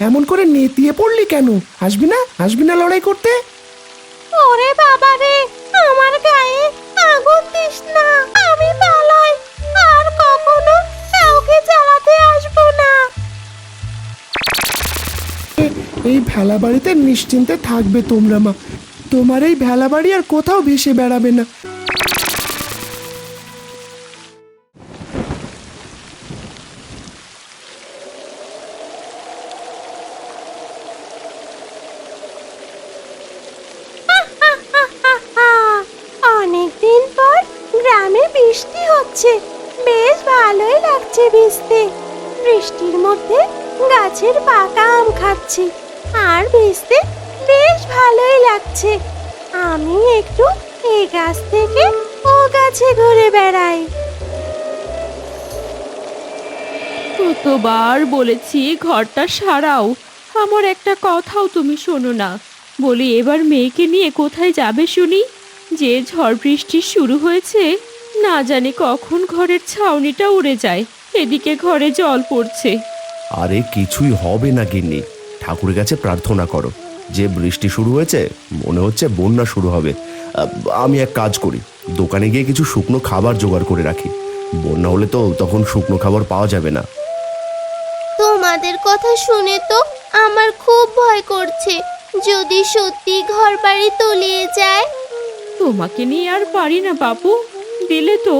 এমন করে নেতিয়ে পড়লি কেন? আসবি না? আসবি না লড়াই করতে? ওরে বাবা রে আমার গায়ে আগুন দিস না। আমি পালাই আর কখনো কাউকে জ্বালাতে আসব না। এই ভেলা বাড়িতে নিশ্চিন্তে থাকবে তোমরা মা। তোমার এই ভেলা বাড়ি আর কোথাও ভেসে বেড়াবে না। হচ্ছে বেশ ভালোই লাগছে ভিজতে। বৃষ্টির মধ্যে গাছের পাকা আম খাচ্ছি। আর ভিজতে বেশ ভালোই লাগছে। আমি একটু এই গাছ থেকে ও গাছে ঘুরে বেড়াই। কতবার বলেছি ঘরটা সারাও। আমার একটা কথাও তুমি শোনো না। বলি এবার মেয়েকে নিয়ে কোথায় যাবে শুনি? যে ঝড় বৃষ্টি শুরু হয়েছে না জানি কখন ঘরের ছাউনিটা উড়ে যায়। এদিকে ঘরে জল পড়ছে। আরে কিছুই হবে না গিন্নি। ঠাকুরের কাছে প্রার্থনা করো। যে বৃষ্টি শুরু হয়েছে মনে হচ্ছে বন্যা শুরু হবে। আমি এক কাজ করি। দোকানে গিয়ে কিছু শুকনো খাবার জোগাড় করে রাখি। বন্যা হলে তো তখন শুকনো খাবার পাওয়া যাবে না। তোমাদের কথা শুনে তো আমার খুব ভয় করছে। যদি সত্যি ঘর বাড়ি তলিয়ে যায়। তোমাকে নিয়ে আর পারি না বাবু দিলে তো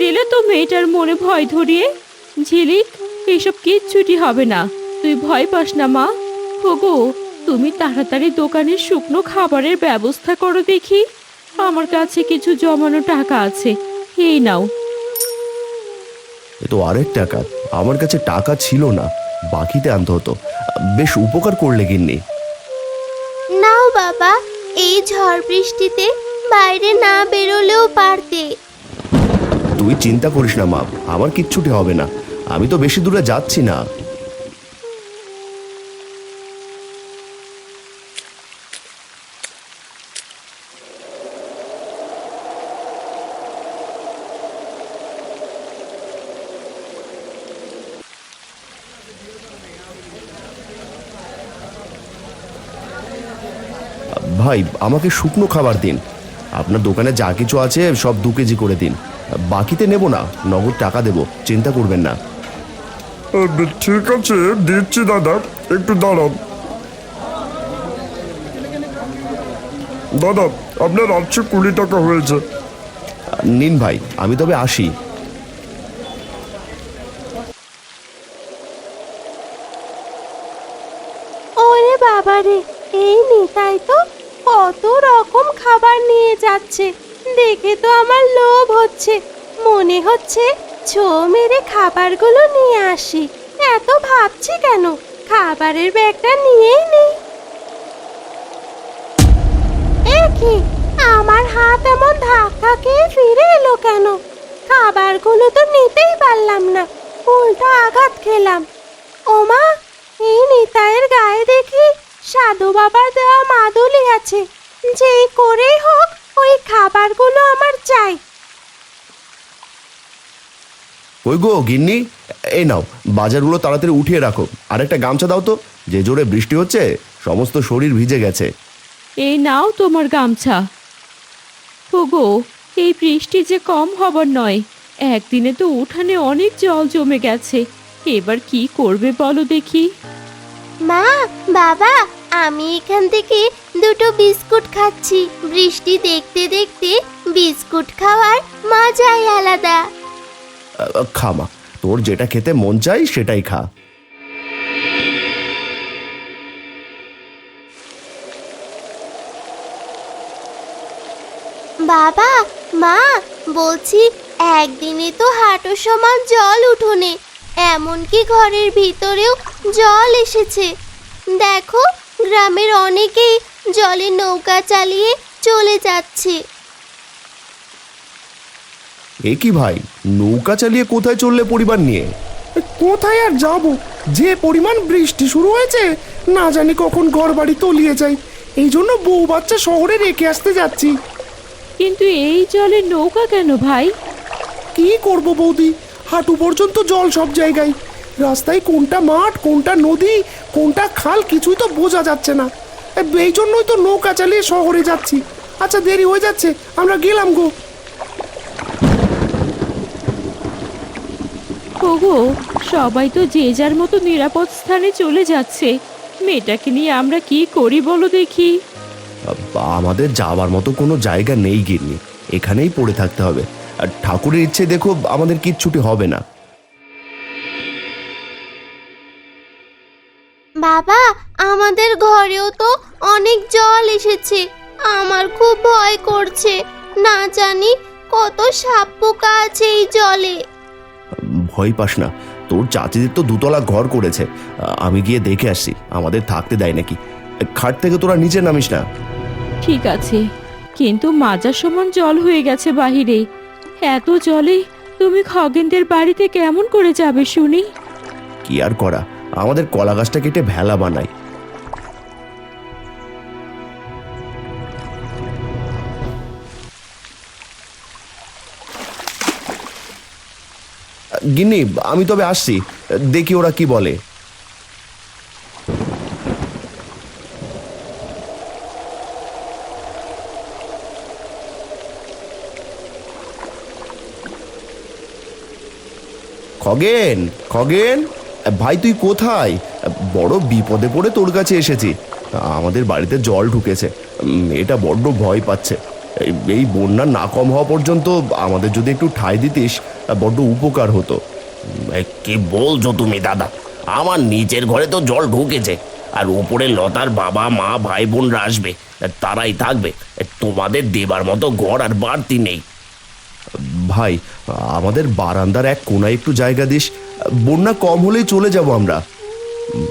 দিলে তো মেয়েটার মনে ভয় ধরিয়ে ঝিলিক এসব কিচ্ছুটি হবে না তুই ভয় পাস না মা। হোগো তুমি তাড়াতাড়ি দোকানের শুকনো খাবারের ব্যবস্থা করো দেখি আমার কাছে কিছু জমানো টাকা আছে এই নাও। এ তো আরেক টাকা আমার কাছে টাকা ছিল না বাকিতে আনতে হতো বেশ উপকার করলে গিন্নি। নাও বাবা এই ঝড় বৃষ্টিতে বাইরে না বেরোলেও পারতে। তুই চিন্তা করিস না, মা। আমার কিচ্ছুটি হবে না। আমি তো বেশি দূরে যাচ্ছি না। ভাই, আমাকে শুকনো খাবার দিন। আপনার দোকানে যা কিছু আছে, সব দু কেজি করে দিন। বাকিতে নেব না নগদ টাকা দেব চিন্তা করবেন না। ঠিক আছে দিচ্ছি দাদা একটু দাঁড়ান। দাদা আপনার আছে কুড়ি টাকা হয়েছে। নিন ভাই আমি তবে আসি। ওরে বাবা রে এই নিতাই তো কত রকম খাবার নিয়ে যাচ্ছে। দেখে তো আমার লোভ হচ্ছে। মনে হচ্ছে ছো মেরে খাবারগুলো নিয়ে আসি। এত ভাবছি কেন? খাবারের ব্যাগটা নিয়েই নেই। কি আমার হাত এমন ধাক্কা খেয়ে ফিরে এলো কেন? খাবারগুলো তো নিতেই পারলাম না। উল্টো আঘাত খেলাম। ওমা, এই নিতাইয়ের গায়ে দেখি সাধু বাবার দেওয়া মাদুলি আছে। যেই করেই হোক ওই খাবারগুলো আমার চাই। ওই গো গিন্নি এই নাও বাজারগুলো তাড়াতাড়ি উঠিয়ে রাখো। আর একটা গামছা দাও তো যে জোরে বৃষ্টি হচ্ছে সমস্ত শরীর ভিজে গেছে। এই নাও তোমার গামছা। হোগো এই বৃষ্টি যে কম হবার নয় একদিনে তো উঠানে অনেক জল জমে গেছে এবার কি করবে বলো দেখি। মা বাবা আমি এখান থেকে দুটো বিস্কুট খাচ্ছি। বৃষ্টি দেখতে দেখতে বিস্কুট খাওয়ার মজাই আলাদা। আহ, খা মা তোর যেটা খেতে মন চাই সেটাই খা। বাবা মা বলছি একদিনে তো হাঁটু সমান জল উঠোনে এমনকি ঘরের ভিতরেও জল এসেছে। দেখো গ্রামের অনেকেই জলে নৌকা চালিয়ে চলে যাচ্ছে। এ কি ভাই? নৌকা চালিয়ে কোথায় চললে পরিবার নিয়ে? কোথায় আর যাব? যে পরিমাণ বৃষ্টি শুরু হয়েছে না জানি কখন ঘর বাড়ি তলিয়ে যায়। এই জন্য বউ বাচ্চা শহরে রেখে আসতে যাচ্ছি। কিন্তু এই জলে নৌকা কেন ভাই? কি করব বৌদি? হাঁটু পর্যন্ত জল সব জায়গায়। রাস্তায় কোনটা মাঠ কোনটা নদী কোনটা খাল কিছুই তো বোঝা যাচ্ছে না। এই জন্যই তো নৌকা চালিয়ে শহরে যাচ্ছি। আচ্ছা দেরি হয়ে যাচ্ছে আমরা গেলাম গো। ওগো সবাই তো যে যার মতো নিরাপদ স্থানে চলে যাচ্ছে। মেয়েটাকে নিয়ে আমরা কি করি বলো দেখি? আমাদের যাওয়ার মতো কোনো জায়গা নেই গিন্নি। এখানেই পড়ে থাকতে হবে। আর ঠাকুরের ইচ্ছে দেখো আমাদের কিচ্ছুটি হবে না। বাবা আমাদের ঘরেও তো অনেক জল এসেছে। আমার খুব ভয় করছে। না জানি কত সাপ পোকা আছে এই জলে। ভয় পাস না। তোর চাচিদের তো দুতলা ঘর করেছে। আমি গিয়ে দেখে আসছি। আমাদের থাকতে দেয় নাকি। খাট থেকে তোরা নিচে নামিস না। ঠিক আছে। কিন্তু মাজার সমান জল হয়ে গেছে বাহিরে। এত জলে তুমি খগেনদের বাড়িতে কেমন করে যাবে শুনি? কি আর করা? আমাদের কলা গাছটা কেটে ভেলা বানাই। গিন্নি, আমি তবে আসছি। দেখি ওরা কি বলে। খগেন খগেন। ভাই, তুই কোথায়? বড় বিপদে পড়ে তোর কাছে এসেছি। আমাদের বাড়িতে জল ঢুকেছে। এটা বড্ড ভয় পাচ্ছে। এই- বন্যা না কম হওয়া পর্যন্ত আমাদের যদি একটু ঠাই দিতিস, বড্ড উপকার হতো। কি বলছো তুমি, দাদা? আমার নিচের ঘরে তো জল ঢুকেছে। আর উপরে লতার বাবা, মা, ভাই, বোনরা আসবে। তারাই থাকবে। তোমাদের দেবার মতো ঘর আর বাড়তি নেই। ভাই, আমাদের বারান্দার এক কোনায় একটু জায়গা দিস। বন্যা কম হলেই চলে যাব আমরা।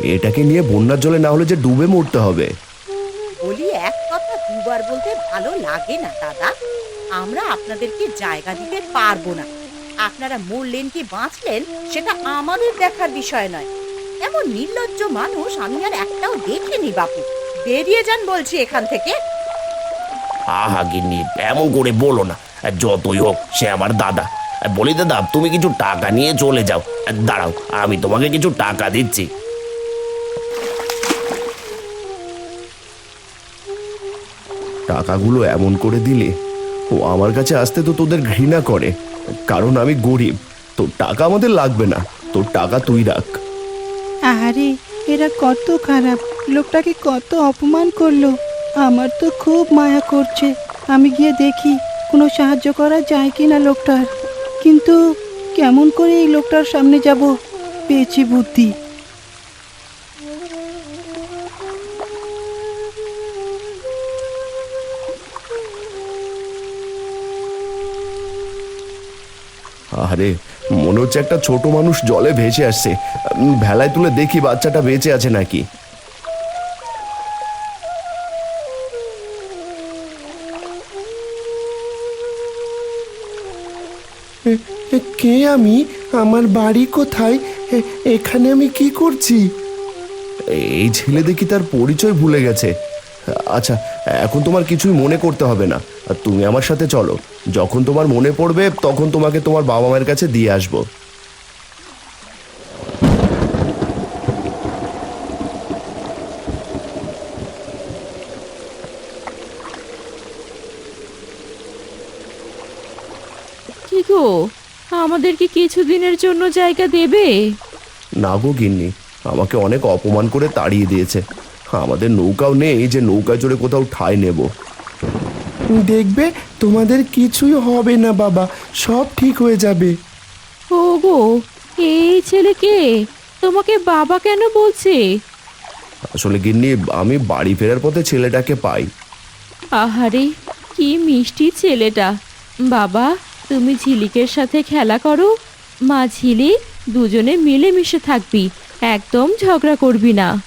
এটাকে নিয়ে বন্যার জলে না হলে যে ডুবে মরতে হবে। বলি এক কথা দুবার বলতে ভালো লাগে না দাদা। আমরা আপনাদেরকে জায়গা দিতে পারব না। আপনারা মরলেন কি বাঁচলেন সেটা আমাদের দেখার বিষয় নয়। এমন নির্লজ্জ মানুষ আমি আর একটাও দেখিনি বাপু। বেরিয়ে যান বলছি এখান থেকে। আহা গিন্নি এমন করে বলো না। যতই হোক সে আমার দাদা। বলি দাদা তুমি কিছু টাকা নিয়ে চলে যাও। দাঁড়াও আমি তোমাকে কিছু টাকা দিচ্ছি। টাকাগুলো এমন করে দিলে ও আমার কাছে আসতে তো তোদের ঘৃণা করে কারণ আমি গরিব। তোর টাকা আমাদের লাগবে না তোর টাকা তুই রাখ। আরে এরা কত খারাপ লোকটাকে কত অপমান করল। আমার তো খুব মায়া করছে আমি গিয়ে দেখি কোনো সাহায্য করা যায় কি না লোকটার। কিন্তু কেমন করে এই লোকটার সামনে যাব, পেয়েছি বুদ্ধি। আরে, মনে হচ্ছে একটা ছোট মানুষ জলে ভেসে আসছে। ভেলায় তুলে দেখি বাচ্চাটা বেঁচে আছে নাকি। কে আমি? আমার বাড়ি কোথায়? এখানে আমি কি করছি? এই ছেলে দেখি তার পরিচয় ভুলে গেছে। আচ্ছা এখন তোমার কিছুই মনে করতে হবে না। আর তুমি আমার সাথে চলো। যখন তোমার মনে পড়বে তখন তোমাকে তোমার বাবা মায়ের কাছে দিয়ে আসব। কি গো? আমাদের কি কিছুদিনের জন্য জায়গা দেবে? না গো গিন্নি আমাকে অনেক অপমান করে তাড়িয়ে দিয়েছে। আমাদের নৌকাও নেই যে নৌকা চড়ে কোথাও ঠাঁই নেব। দেখবে তোমাদের কিছুই হবে না বাবা সব ঠিক হয়ে যাবে। ও গো এই ছেলেকে তোমাকে বাবা কেন বলছে? আসলে গিন্নি আমি বাড়ি ফেরার পথে ছেলেটাকে পাই। আহারে কি মিষ্টি ছেলেটা। বাবা তুমি ঝিলিকের সাথে খেলা করো? মা ঝিলিক, দুজনে মিলেমিশে থাকবি, একদম ঝগড়া করবি না।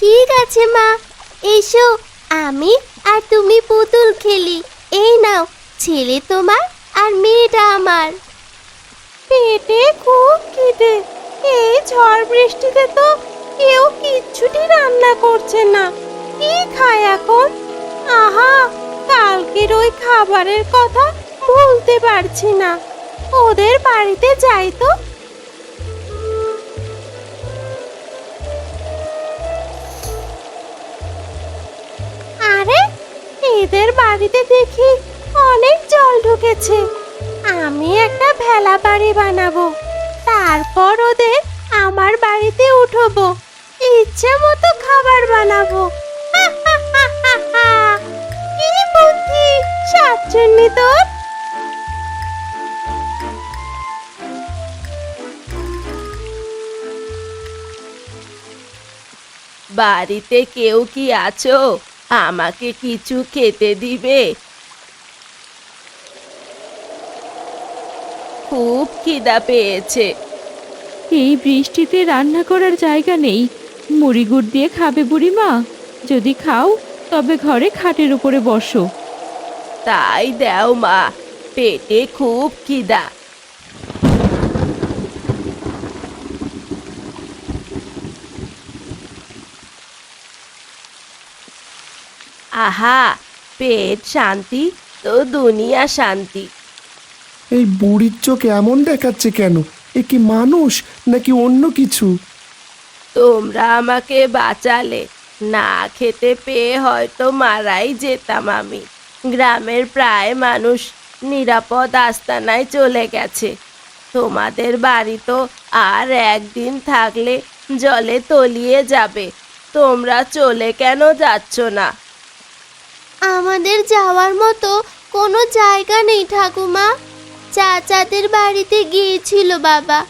ঠিক আছে, মা। এসো, আমি আর তুমি পুতুল খেলি। এই নাও, ছেলে তোমার আর মেয়েটা আমার। পেটে খুব খিদে। এই ঝড় বৃষ্টিতে তো কেউ কিচ্ছুটি রান্না করছে না। কি খায় এখন? আহা, কালকের ওই খাবারের কথা বলতে পারছি না। ওদের বাড়িতে যাই তো। আরে, এদের বাড়িতে দেখি অনেক জল ঢুকেছে। আমি একটা ভেলা বাড়ি বানাবো। তারপর ওদের আমার বাড়িতে উঠবো। ইচ্ছে মতো খাবার বানাবো। কি বুদ্ধি সাতজন্যি তোর বাড়িতে কেউ কি আছো? আমাকে কিছু খেতে দিবে? খুব খিদা পেয়েছে। এই বৃষ্টিতে রান্না করার জায়গা নেই। মুড়ি গুড় দিয়ে খাবে বুড়িমা। যদি খাও তবে ঘরে খাটের উপরে বসো। তাই দেও মা পেটে খুব খিদা। আহা পেট শান্তি তো দুনিয়া শান্তি। এই বুড়ির চোখ এমন দেখাচ্ছে কেন? এ কি মানুষ নাকি অন্য কিছু? তোমরা আমাকে বাঁচালে না খেতে পেয়ে হয়তো মারাই যেতাম আমি। গ্রামের প্রায় মানুষ নিরাপদ আস্তানায় চলে গেছে। তোমাদের বাড়ি তো আর একদিন থাকলে জলে তলিয়ে যাবে। তোমরা চলে কেন যাচ্ছ না? আমাদের যাওয়ার মতো কোনো জায়গা নেই ঠাকুমা। চাচাদের বাড়িতে গিয়েছিল বাবা।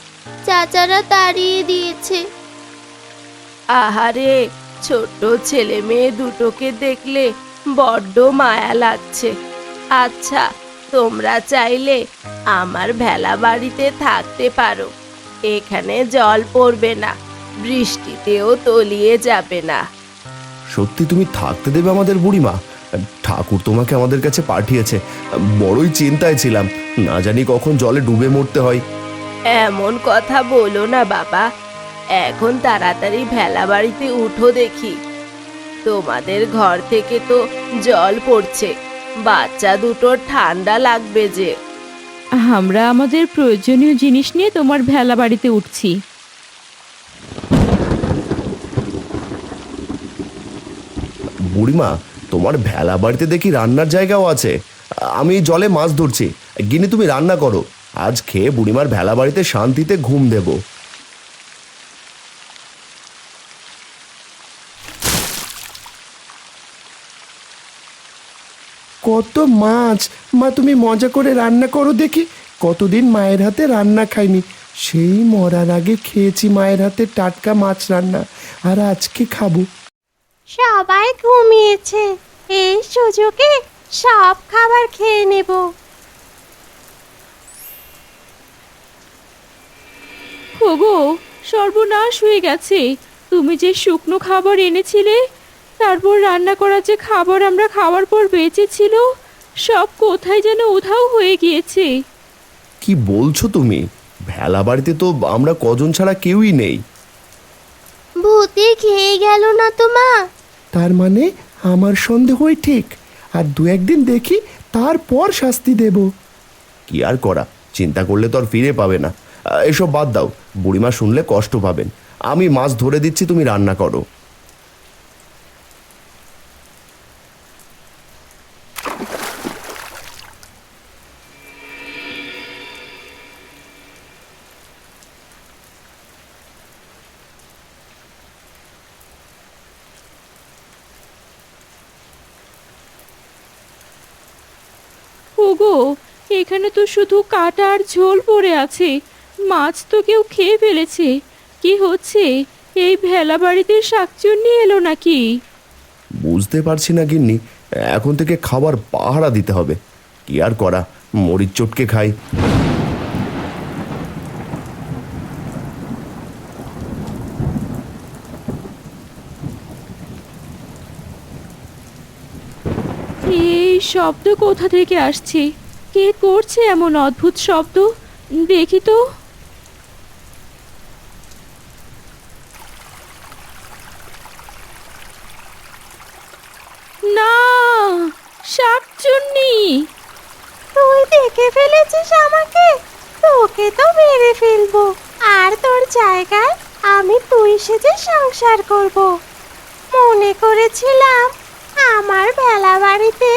চাচারা তাড়িয়ে দিয়েছে। আহারে ছোট ছেলে মেয়ে দুটোকে দেখলে বড্ড মায়া লাগছে। আচ্ছা তোমরা চাইলে আমার ভেলা বাড়িতে থাকতে পারো। এখানে জল পড়বে না বৃষ্টিতেও তলিয়ে যাবে না। সত্যি তুমি থাকতে দেবে আমাদের বুড়িমা? ঠাকুর তোমাকে আমাদের কাছে পাঠিয়েছে। বড়ই চিন্তায় ছিলাম। না জানি কখন জলে ডুবে মরতে হয়। এমন কথা বলো না বাবা। এখন তাড়াতাড়ি ভেলা বাড়িতে উঠো দেখি। তোমাদের ঘর থেকে তো জল পড়ছে। বাচ্চা দুটোর ঠান্ডা লাগবে যে। আমরা আমাদের প্রয়োজনীয় জিনিস নিয়ে তোমার ভেলা বাড়িতে উঠছি। বুড়িমা তোমার ভেলা বাড়িতে দেখি রান্নার জায়গাও আছে। আমি জলে মাছ ধরছি। গিনি তুমি রান্না করো। আজ খেয়ে বুড়িমার ভেলা বাড়িতে শান্তিতে ঘুম দেব। কত মাছ! মা, তুমি মজা করে রান্না করো দেখি। কতদিন মায়ের হাতে রান্না খাইনি। সেই মরার আগে খেয়েছি মায়ের হাতে টাটকা মাছ রান্না। আর আজকে খাব। সবাই ঘুমিয়েছে। এই সুযোগে সব খাবার খেয়ে নেব। ওগো সর্বনাশ হয়ে গেছে। তুমি যে শুকনো খাবার এনেছিলে তারপর রান্না করা যে খাবার আমরা খাওয়ার পর বেঁচেছিল সব কোথায় যেন উধাও হয়ে গিয়েছে। কি বলছো তুমি? ভেলা বাড়িতে তো আমরা কজন ছাড়া কেউই নেই। ভূতে খেয়ে গেল না তো মা? তার মানে আমার সন্দেহই ঠিক। আর দু একদিন দেখি তারপর শাস্তি দেব। কি আর করা? চিন্তা করলে তো আর ফিরে পাবে না। এসব বাদ দাও। বুড়িমা শুনলে কষ্ট পাবেন। আমি মাছ ধরে দিচ্ছি, তুমি রান্না করো ওগো এখানে তো শুধু কাটা আর ঝোল পড়ে আছে। মাছ তো কেউ খেয়ে ফেলেছে। কি হচ্ছে? এই ভেলা বাড়িতে শাকচুন্নি এলো নাকি? বুঝতে পারছি না গিন্নি। এখন থেকে খাবার পাহারা দিতে হবে। কি আর করা? মরিচ চটকে খাই। এই শব্দ কোথা থেকে আসছে? কে করছে এমন অদ্ভুত শব্দ? দেখি তো। না, শাকচুন্নি। তুই দেখে ফেলেছিস আমাকে? তোকে তো মেরে ফেলব। আর তোর জায়গায় আমি তুই সেজে সংসার করব। মনে করেছিলাম আমার বেলা বাড়িতে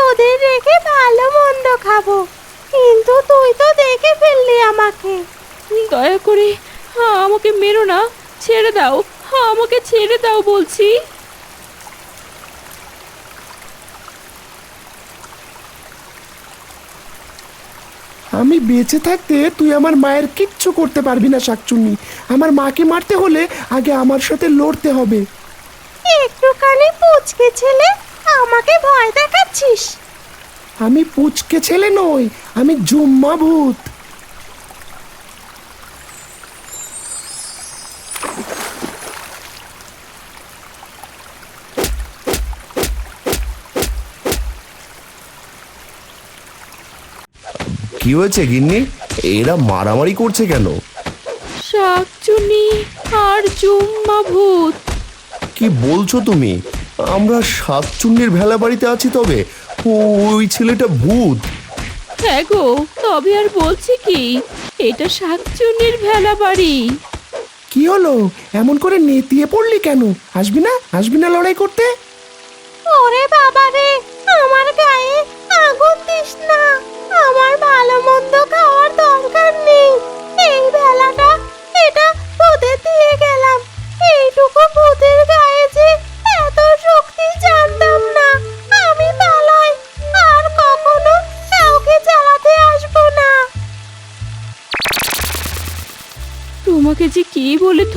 তোদের রেখে ভালো মন্দ খাব। কিন্তু তুই তো দেখে ফেললি আমাকে। দয়া করে হ্যাঁ আমাকে মেরো না ছেড়ে দাও। হ্যাঁ আমাকে ছেড়ে দাও বলছি। আমি বেঁচে থাকতে তুই আমার মায়ের কিচ্ছু করতে পারবি না শাকচুন্নি। আমার মাকে মারতে হলে আগে আমার সাথে লড়তে হবে। একটুখানি পুচকে ছেলে আমাকে ভয় দেখাচ্ছিস? আমি পুচকে ছেলে নই আমি জুম্মা ভূত। কি হয়েছে গিন্নি? এরা মারামারি করছে কেন? শাকচুনি আর জুম্মা ভূত। কি বলছো তুমি? আমরা শাকচুন্নির ভেলা বাড়িতে আছি তবে। ওই ছেলেটা ভূত। হ্যাঁ গো তবে আর বলছি কি এটা শাকচুনির ভেলা বাড়ি। কি হলো? এমন করে নেতিয়ে পড়লি কেন? আসবি না? আসবি না লড়াই করতে? ওরে বাবা রে আমার গায়ে আগুন দিস না। আমার ভালো মন্দ খাওয়ার দরকার নেই। এই বেলাটা এটা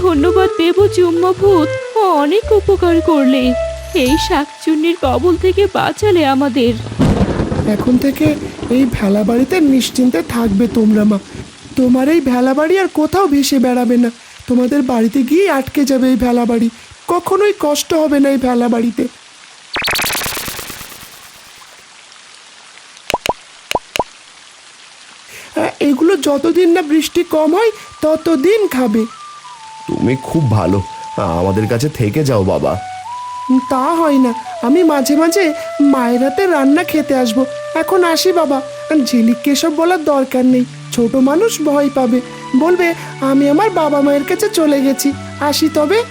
ধন্যবাদ দেব ভূত অনেক উপকার করলে। এই শাকচুন্নির কবল থেকে বাঁচালে আমাদের। এখন থেকে এই ভেলা বাড়িতে নিশ্চিন্তে থাকবে তোমরা মা। তোমার এই ভেলা বাড়ি আর কোথাও ভেসে বেড়াবে না। তোমাদের বাড়িতে গিয়ে আটকে যাবে এই ভেলা বাড়ি কখনোই কষ্ট হবে না এই ভেলা বাড়িতে এগুলো যতদিন না বৃষ্টি কম হয়, ততদিন খাবে। তুমি খুব ভালো। আমাদের কাছে থেকে যাও, বাবা। তা হয় না। আমি মাঝে মাঝে মায়ের হাতে রান্না খেতে আসব। এখন আসি, বাবা। ঝিলিককে এসব বলার দরকার নেই। ছোট মানুষ ভয় পাবে। বলবে, আমি আমার বাবা মায়ের কাছে চলে গেছি। আসি তবে।